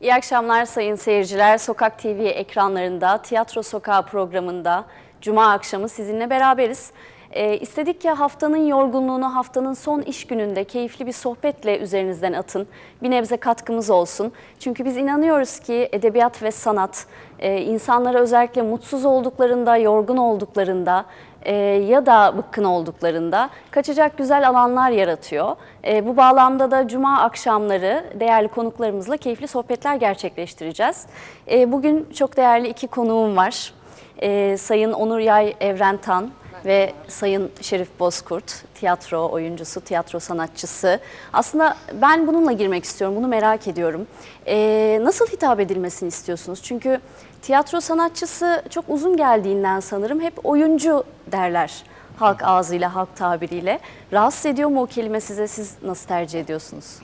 İyi akşamlar sayın seyirciler. Sokak TV ekranlarında, Tiyatro Sokağı programında Cuma akşamı sizinle beraberiz. Ee, istedik ki haftanın yorgunluğunu haftanın son iş gününde keyifli bir sohbetle üzerinizden atın. Bir nebze katkımız olsun. Çünkü biz inanıyoruz ki edebiyat ve sanat e, insanlara özellikle mutsuz olduklarında, yorgun olduklarında e, ya da bıkkın olduklarında kaçacak güzel alanlar yaratıyor. E, bu bağlamda da cuma akşamları değerli konuklarımızla keyifli sohbetler gerçekleştireceğiz. E, bugün çok değerli iki konuğum var. E, Sayın Onur Yay Evrentan ve Sayın Şerif Bozkurt, tiyatro oyuncusu, tiyatro sanatçısı. Aslında ben bununla girmek istiyorum, bunu merak ediyorum. E, nasıl hitap edilmesini istiyorsunuz? Çünkü tiyatro sanatçısı çok uzun geldiğinden sanırım hep oyuncu derler halk ağzıyla, halk tabiriyle. Rahatsız ediyor mu o kelime size? Siz nasıl tercih ediyorsunuz?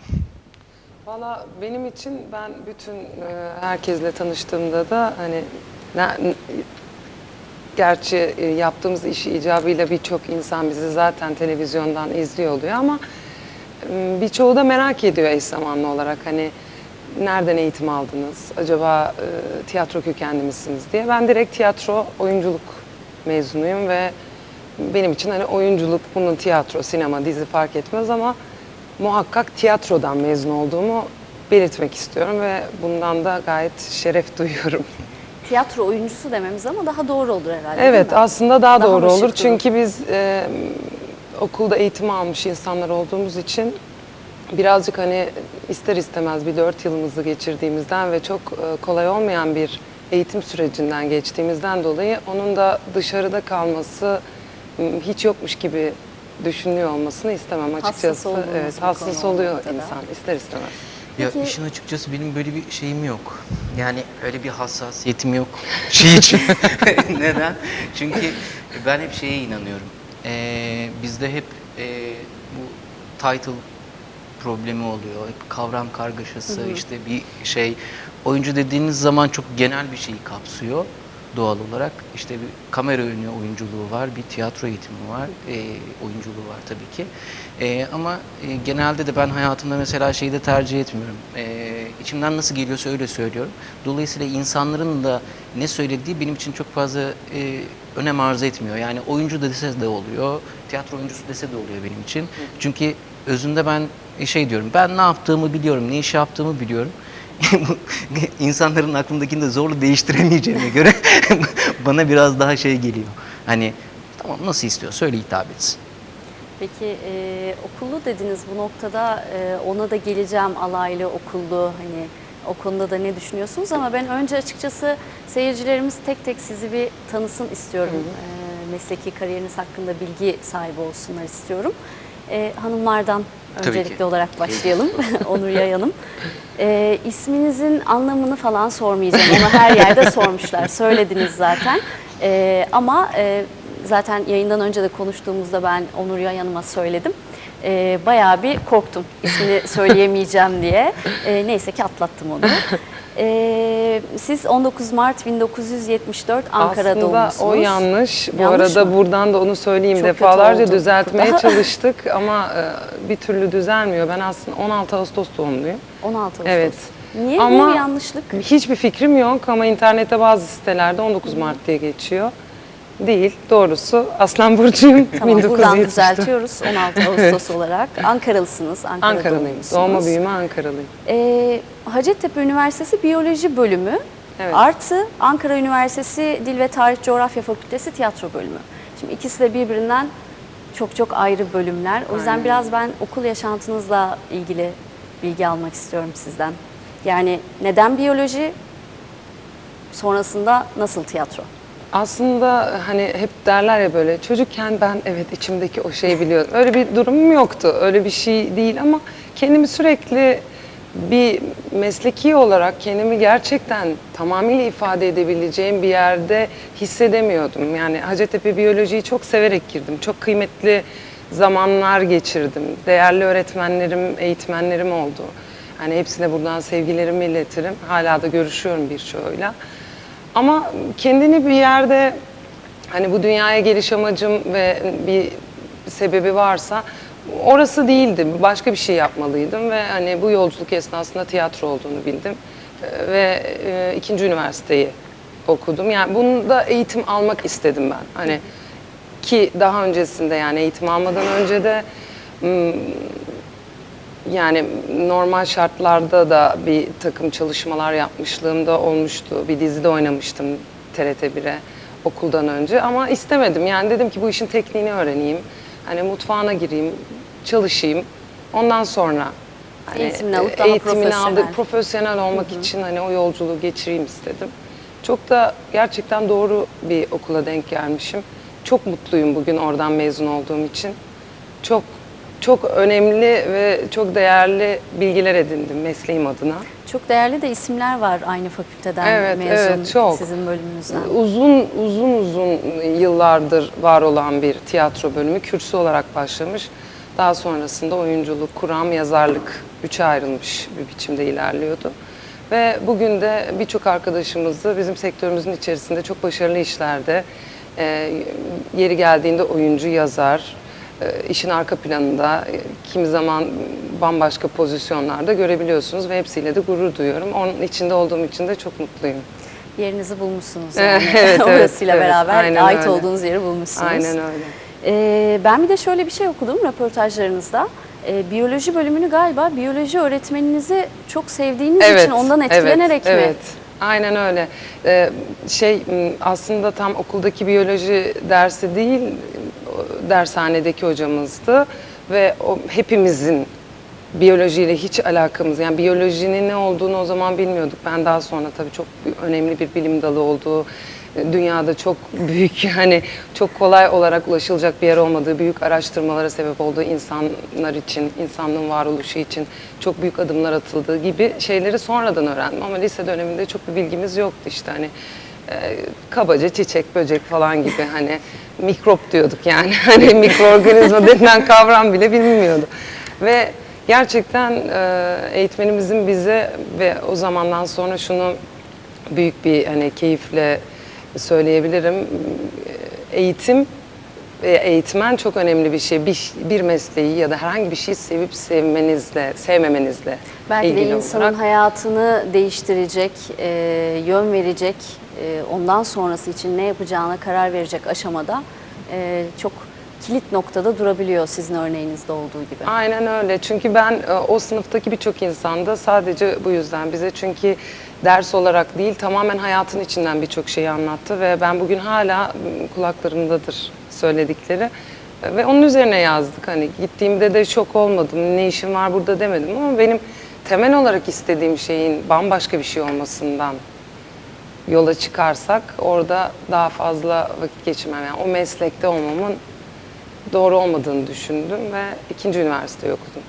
Valla benim için ben bütün e, herkesle tanıştığımda da hani gerçi e, yaptığımız işi icabıyla birçok insan bizi zaten televizyondan izliyor oluyor ama birçoğu da merak ediyor eş zamanlı olarak hani nereden eğitim aldınız? Acaba e, tiyatro kökenli misiniz diye. Ben direkt tiyatro oyunculuk mezunuyum ve benim için hani oyunculuk bunun tiyatro, sinema, dizi fark etmez ama muhakkak tiyatrodan mezun olduğumu belirtmek istiyorum ve bundan da gayet şeref duyuyorum. Tiyatro oyuncusu dememiz ama daha doğru olur herhalde Evet aslında daha, Daha doğru olur. durur. Çünkü biz e, okulda eğitim almış insanlar olduğumuz için birazcık hani ister istemez bir dört yılımızı geçirdiğimizden ve çok e, kolay olmayan bir eğitim sürecinden geçtiğimizden dolayı onun da dışarıda kalması hiç yokmuş gibi düşünüyor olmasını istemem açıkçası. Hassas evet, hassas oluyor insan ister istemez. Peki- Ya işin açıkçası benim böyle bir şeyim yok. Yani öyle bir hassasiyetim yok. Şey için. Neden? Çünkü ben hep şeye inanıyorum. Ee, bizde hep e, bu title problemi oluyor. Hep kavram kargaşası işte bir şey. Oyuncu dediğiniz zaman çok genel bir şeyi kapsıyor doğal olarak. İşte bir kamera önü oyunculuğu var, bir tiyatro eğitimi var, e, oyunculuğu var tabii ki. E, ama e, genelde de ben hayatımda mesela şeyi de tercih etmiyorum. E, içimden nasıl geliyorsa öyle söylüyorum. Dolayısıyla insanların da ne söylediği benim için çok fazla e, önem arz etmiyor. Yani oyuncu dese de oluyor, tiyatro oyuncusu dese de oluyor benim için. Çünkü özünde ben e, şey diyorum, ben ne yaptığımı biliyorum, ne iş yaptığımı biliyorum. İnsanların aklındakini de zorla değiştiremeyeceğine göre bana biraz daha şey geliyor. Hani tamam nasıl istiyor söyle hitap etsin. Peki e, okullu dediniz bu noktada e, ona da geleceğim alaylı okullu hani o konuda da ne düşünüyorsunuz ama ben önce açıkçası seyircilerimiz tek tek sizi bir tanısın istiyorum. E, mesleki kariyeriniz hakkında bilgi sahibi olsunlar istiyorum. E, hanımlardan Tabii öncelikli ki. olarak başlayalım. Onur Yay Hanım. E, isminizin anlamını falan sormayacağım. Onu her yerde sormuşlar. Söylediniz zaten. E, ama e, zaten yayından önce de konuştuğumuzda ben Onur Yay Hanım'a söyledim. E, bayağı bir korktum ismini söyleyemeyeceğim diye. E, neyse ki atlattım onu. E, siz 19 Mart 1974 Ankara Aslında doğumlusunuz. o yanlış. Bu Yanlış arada mı? buradan da onu söyleyeyim. Çok kötü Defalarca oldu düzeltmeye çalıştık ama e, bir türlü düzelmiyor. Ben aslında 16 Ağustos doğumluyum. 16 Ağustos. Evet. Niye Ama bu yanlışlık? Hiçbir fikrim yok ama internette bazı sitelerde 19 Mart diye geçiyor. Değil. Doğrusu Aslan Burcu'yum. Tamam buradan 1974. düzeltiyoruz 16 Ağustos olarak. Ankaralısınız. Ankara Ankaralıyım. Doğma büyüme Ankaralıyım. Ee, Hacettepe Üniversitesi Biyoloji Bölümü Evet. artı Ankara Üniversitesi Dil ve Tarih Coğrafya Fakültesi Tiyatro Bölümü. Şimdi ikisi de birbirinden çok çok ayrı bölümler. O yüzden Aynen. biraz ben okul yaşantınızla ilgili bilgi almak istiyorum sizden. Yani neden biyoloji? Sonrasında nasıl tiyatro? Aslında hani hep derler ya böyle çocukken ben evet içimdeki o şeyi biliyordum. Öyle bir durumum yoktu. Öyle bir şey değil ama kendimi sürekli bir mesleki olarak kendimi gerçekten tamamıyla ifade edebileceğim bir yerde hissedemiyordum. Yani Hacettepe Biyolojiyi çok severek girdim. Çok kıymetli zamanlar geçirdim. Değerli öğretmenlerim, eğitmenlerim oldu. Hani hepsine buradan sevgilerimi iletirim. Hala da görüşüyorum birçoğuyla. Ama kendini bir yerde hani bu dünyaya geliş amacım ve bir sebebi varsa orası değildi. Başka bir şey yapmalıydım ve hani bu yolculuk esnasında tiyatro olduğunu bildim. ve e, ikinci üniversiteyi okudum. Yani bunda eğitim almak istedim ben. Hani ki daha öncesinde yani eğitim almadan önce de m, yani normal şartlarda da bir takım çalışmalar yapmışlığım da olmuştu. Bir dizide oynamıştım TRT 1'e okuldan önce ama istemedim. Yani dedim ki bu işin tekniğini öğreneyim. Hani mutfağına gireyim, çalışayım. Ondan sonra hani Eğitimini alıp daha eğitimini profesyonel. aldık, profesyonel olmak için hani o yolculuğu geçireyim istedim. Çok da gerçekten doğru bir okula denk gelmişim. Çok mutluyum bugün oradan mezun olduğum için. Çok çok önemli ve çok değerli bilgiler edindim mesleğim adına. Çok değerli de isimler var aynı fakülteden Evet, mezun evet, çok. sizin bölümünüzden. Uzun uzun uzun yıllardır var olan bir tiyatro bölümü kürsü olarak başlamış. Daha sonrasında oyunculuk, kuram, yazarlık üçe ayrılmış bir biçimde ilerliyordu. Ve bugün de birçok arkadaşımız da bizim sektörümüzün içerisinde çok başarılı işlerde e, yeri geldiğinde oyuncu, yazar, işin arka planında e, kimi zaman bambaşka pozisyonlarda görebiliyorsunuz ve hepsiyle de gurur duyuyorum. Onun içinde olduğum için de çok mutluyum. Yerinizi bulmuşsunuz Evet, yani. evet, Orasıyla evet. beraber Aynen ait öyle. olduğunuz yeri bulmuşsunuz. Aynen öyle. Ee, ben bir de şöyle bir şey okudum röportajlarınızda. Ee, biyoloji bölümünü galiba biyoloji öğretmeninizi çok sevdiğiniz için ondan etkilenerek evet, mi? Evet, aynen öyle. Ee, şey aslında tam okuldaki biyoloji dersi değil, dershanedeki hocamızdı ve o hepimizin biyolojiyle hiç alakamız yani biyolojinin ne olduğunu o zaman bilmiyorduk. Ben daha sonra tabii çok önemli bir bilim dalı olduğu dünyada çok büyük yani çok kolay olarak ulaşılacak bir yer olmadığı, büyük araştırmalara sebep olduğu insanlar için, insanlığın varoluşu için çok büyük adımlar atıldığı gibi şeyleri sonradan öğrendim. Ama lise döneminde çok bir bilgimiz yoktu işte hani e, kabaca çiçek, böcek falan gibi hani mikrop diyorduk yani. Hani mikroorganizma denilen kavram bile bilinmiyordu. Ve gerçekten e, eğitmenimizin bize ve o zamandan sonra şunu büyük bir hani keyifle söyleyebilirim. Eğitim ve eğitmen çok önemli bir şey. Bir, bir mesleği ya da herhangi bir şeyi sevip sevmenizle, sevmemenizle Belki de ilgili insanın olarak. hayatını değiştirecek, e, yön verecek, e, ondan sonrası için ne yapacağına karar verecek aşamada e, çok kilit noktada durabiliyor sizin örneğinizde olduğu gibi. Aynen öyle. Çünkü ben e, o sınıftaki birçok insanda sadece bu yüzden bize çünkü ders olarak değil tamamen hayatın içinden birçok şeyi anlattı ve ben bugün hala kulaklarımdadır söyledikleri. E, Ve onun üzerine yazdık. Hani gittiğimde de şok olmadım. Ne işim var burada demedim ama benim temel olarak istediğim şeyin bambaşka bir şey olmasından yola çıkarsak orada daha fazla vakit geçirmem. Yani o meslekte olmamın doğru olmadığını düşündüm ve ikinci üniversiteyi okudum.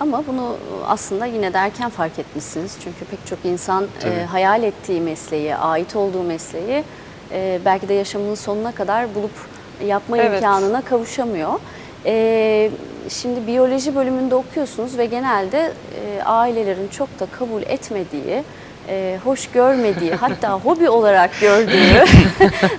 Ama bunu aslında yine de erken fark etmişsiniz. Çünkü pek çok insan Tabii. e, hayal ettiği mesleği, ait olduğu mesleği e, belki de yaşamının sonuna kadar bulup yapma Evet. imkanına kavuşamıyor. E, şimdi biyoloji bölümünde okuyorsunuz ve genelde e, ailelerin çok da kabul etmediği, e, hoş görmediği, hatta hobi olarak gördüğü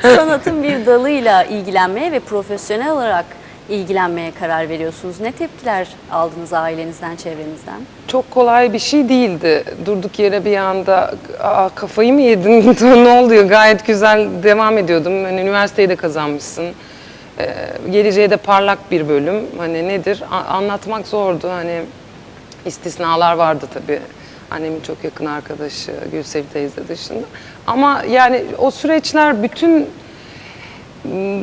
sanatın bir dalıyla ilgilenmeye ve profesyonel olarak ilgilenmeye karar veriyorsunuz. Ne tepkiler aldınız ailenizden, çevrenizden? Çok kolay bir şey değildi. Durduk yere bir anda Aa, kafayı mı yedin ne oluyor gayet güzel devam ediyordum. Hani üniversiteyi de kazanmışsın. Ee, geleceğe de parlak bir bölüm. Hani nedir? A- anlatmak zordu. Hani istisnalar vardı tabii. Annemin çok yakın arkadaşı Gülsev teyze dışında. Ama yani o süreçler bütün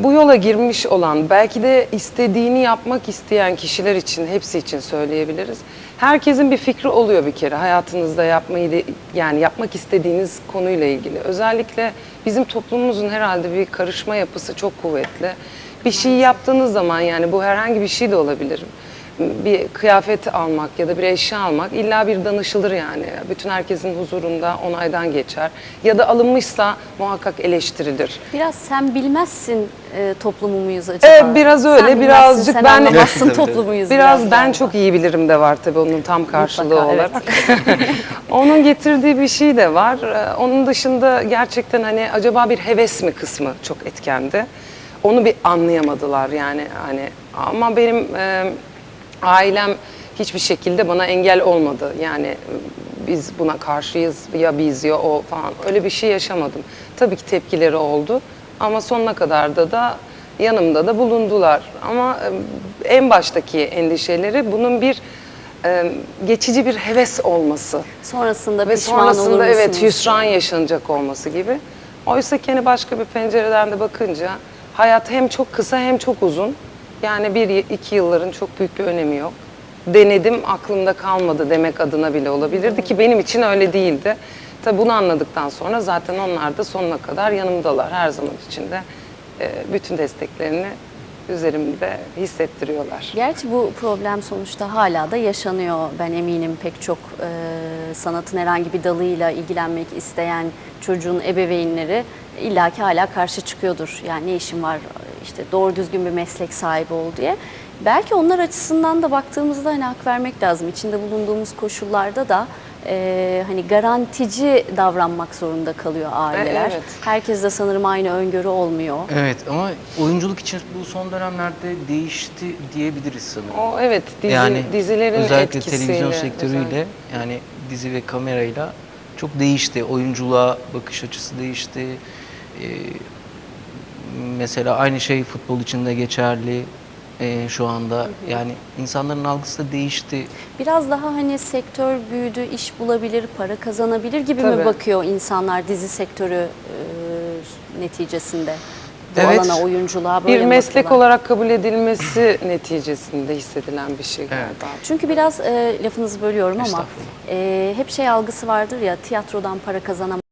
bu yola girmiş olan, belki de istediğini yapmak isteyen kişiler için, hepsi için söyleyebiliriz. Herkesin bir fikri oluyor bir kere hayatınızda yapmayı de, yani yapmak istediğiniz konuyla ilgili. Özellikle bizim toplumumuzun herhalde bir karışma yapısı çok kuvvetli. Bir şey yaptığınız zaman yani bu herhangi bir şey de olabilir. Bir kıyafet almak ya da bir eşya almak illa bir danışılır yani. Bütün herkesin huzurunda onaydan geçer. Ya da alınmışsa muhakkak eleştirilir. Biraz sen bilmezsin e, toplumu muyuz acaba? Evet, biraz öyle, Sen birazcık sen ben- anlamazsın tabii. toplumuyuz. Biraz ben galiba. çok iyi bilirim de var tabii onun tam karşılığı Mutlaka, evet. olarak. onun getirdiği bir şey de var. Ee, Onun dışında gerçekten hani acaba bir heves mi kısmı çok etkendi. Onu bir anlayamadılar yani hani ama benim e, ailem hiçbir şekilde bana engel olmadı. Yani e, biz buna karşıyız ya biz ya o falan öyle bir şey yaşamadım. Tabii ki tepkileri oldu ama sonuna kadar da da yanımda da bulundular. Ama e, en baştaki endişeleri bunun bir e, geçici bir heves olması Sonrasında ve pişman olur sonrasında evet musunuz? hüsran yaşanacak olması gibi. Oysa ki hani başka bir pencereden de bakınca hayat hem çok kısa hem çok uzun. Yani bir iki yılların çok büyük bir önemi yok. Denedim aklımda kalmadı demek adına bile olabilirdi ki benim için öyle değildi. Tabi bunu anladıktan sonra zaten onlar da sonuna kadar yanımdalar her zaman içinde. Bütün desteklerini üzerimde hissettiriyorlar. Gerçi bu problem sonuçta hala da yaşanıyor. Ben eminim pek çok e, sanatın herhangi bir dalıyla ilgilenmek isteyen çocuğun ebeveynleri illaki hala karşı çıkıyordur. Yani ne işin var işte doğru düzgün bir meslek sahibi ol diye. Belki onlar açısından da baktığımızda hani hak vermek lazım. İçinde bulunduğumuz koşullarda da e, hani garantici davranmak zorunda kalıyor aileler. evet. Herkes de sanırım aynı öngörü olmuyor. Evet ama oyunculuk için bu son dönemlerde değişti diyebiliriz sanırım. O evet dizi, yani dizilerin özellikle etkisiyle. televizyon sektörüyle özellikle. yani dizi ve kamerayla çok değişti. Oyunculuğa bakış açısı değişti. Ee, mesela aynı şey futbol için de geçerli ee, şu anda. Yani insanların algısı da değişti. Biraz daha hani sektör büyüdü, iş bulabilir, para kazanabilir gibi mi Tabii. bakıyor insanlar dizi sektörü e, neticesinde? Bu Evet. alana, oyunculuğa böyle bir mi meslek bakıyorlar? olarak kabul edilmesi neticesinde hissedilen bir şey galiba. Çünkü biraz e, lafınızı bölüyorum ama e, hep şey algısı vardır ya tiyatrodan para kazanamam.